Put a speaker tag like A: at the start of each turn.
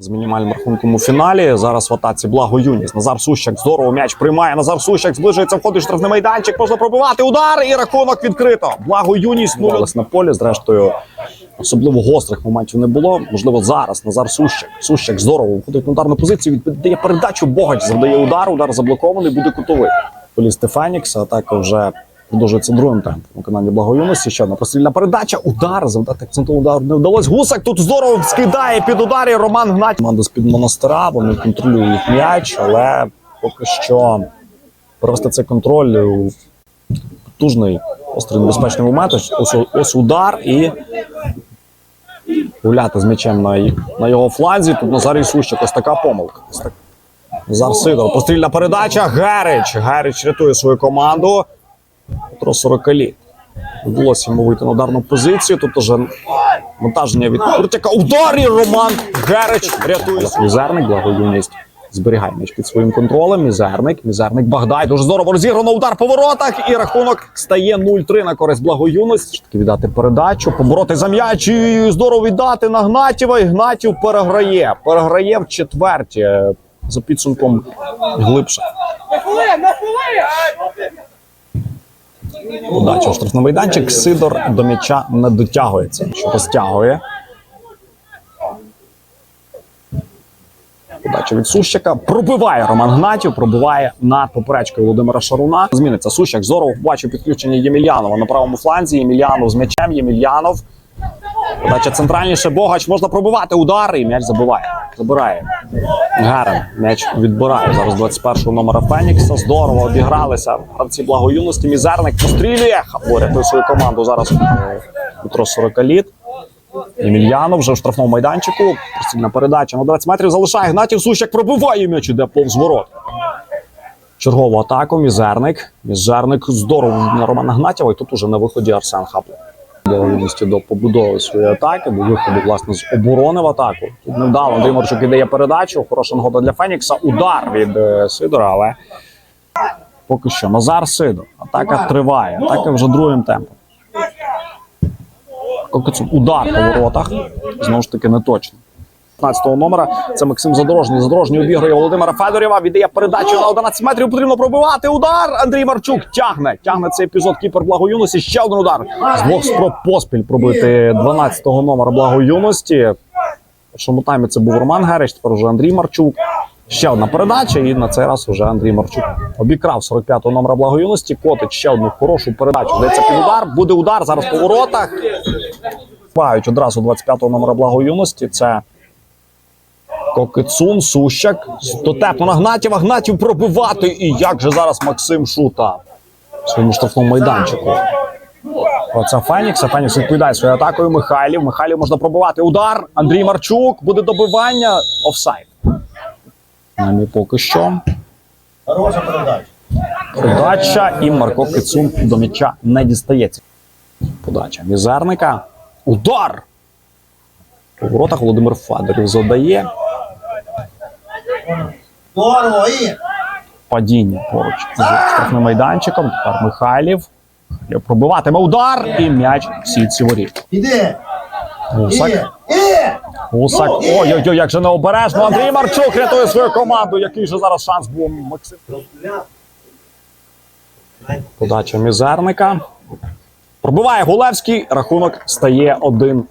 A: з мінімальним рахунком у фіналі. Зараз в атаці благо Юніс. Назар Сущак здорово м'яч приймає. Назар Сущак зближується, входить в штрафний майданчик. Можна пробивати удар і рахунок відкрито. Благо Юніс нулилась на полі. Зрештою, особливо гострих моментів не було. Можливо, зараз Назар Сущак. Сущак здорово входить на ударну позицію. Віддає передачу. Богач завдає удар. Удар заблокований. Буде кутовий. Полісти Фенікс. Атака вже продовжується другим темпом. Виконання благоюності. Ще одна прострільна передача. Удар. Завдати акцентовий удар не вдалося. Гусак тут здорово скидає під ударі. Роман Гнать. Команда з-під монастира. Вони контролюють м'яч, але поки що провести цей контроль у потужний, острий небезпечний момент. Ось, ось, удар і гуляти з м'ячем на, на його фланзі. Тут Назарій Сущик. Ось така помилка. Ось так. Назар Пострільна передача. Герич. Герич рятує свою команду. Петро 40 літ. Вдалося йому вийти на ударну позицію. Тут уже монтаження від Куртяка. Удар і Роман Герич рятує. Мізерник, благоюність. Зберігає м'яч під своїм контролем. Мізерник, мізерник Багдай. Дуже здорово розіграно удар по воротах. І рахунок стає 0-3 на користь благоюності. Таки віддати передачу, побороти за м'яч і здорово віддати на Гнатєва. І Гнатів переграє. Переграє в четверті. е, За підсумком глибше. Удача штрафний майданчик. Сидор до м'яча не дотягується, що розтягує. Удача від Сущака. Пробиває Роман Гнатів, пробиває над поперечкою Володимира Шаруна. Зміниться Сущак. Здорово бачив підключення Ємельянова на правому фланзі. Ємельянов з м'ячем. Ємельянов. Подача центральніше. Богач можна пробивати удар і м'яч забиває. Забирає. Гарен. М'яч відбирає. Зараз 21-го номера Фенікса. Здорово обігралися. Гравці благоюності. Мізерник пострілює. Хапло рятує свою команду. Зараз е, Петро 40 літ. Емельянов вже в штрафному майданчику. Простільна передача на 20 метрів залишає. Гнатів Сущак пробиває м'яч, іде повз ворот. Чергову атаку. Мізерник. Мізерник здорово на Романа Гнатєва. І тут уже на виході Арсен Хапло. Благовідності до побудови своєї атаки, до виходу власне з оборони в атаку. Тут невдало. Андрій Марчук ідеє передачу. Хороша нагода для Фенікса. Удар від е, Сидора, але поки що Назар Сидор. Атака триває. Атака вже другим темпом. Удар по воротах. Знову ж таки, не точно. 15-го номера це Максим Задорожний. Задорожний обігрує Володимира Федорєва. Віддає передачу на 11 метрів. Потрібно пробивати. Удар. Андрій Марчук тягне. Тягне цей епізод кіпер благоюності. Ще один удар. З двох спроб поспіль пробити 12-го номера благоюності. В першому таймі це був Роман Герич, тепер вже Андрій Марчук. Ще одна передача, і на цей раз вже Андрій Марчук обікрав 45-го номера благоюності. Котить ще одну хорошу передачу. Дається під удар. Буде удар зараз по воротах. Бають одразу 25-го номера благоюності. Це Кокицун, Сущак. Дотепно на Гнатєва. Гнатів пробивати. І як же зараз Максим Шута в своєму штрафному майданчику. Оце Фенікс. А Фенікс відповідає своєю атакою. Михайлів. Михайлів можна пробивати. Удар. Андрій Марчук. Буде добивання. Офсайд. Намі поки що.
B: Хороша передача.
A: Подача і Марко Кицун до м'яча не дістається. Подача мізерника. Удар! У воротах Володимир Федорів задає падіння поруч з штрафним майданчиком. Тепер Михайлів. Пробиватиме удар і м'яч в сітці воріт. Гусак. Гусак. Ой-ой-ой, як же необережно. Андрій Марчук рятує свою команду. Який же зараз шанс був Максим? Подача мізерника. Пробиває Гулевський. Рахунок стає 1-5.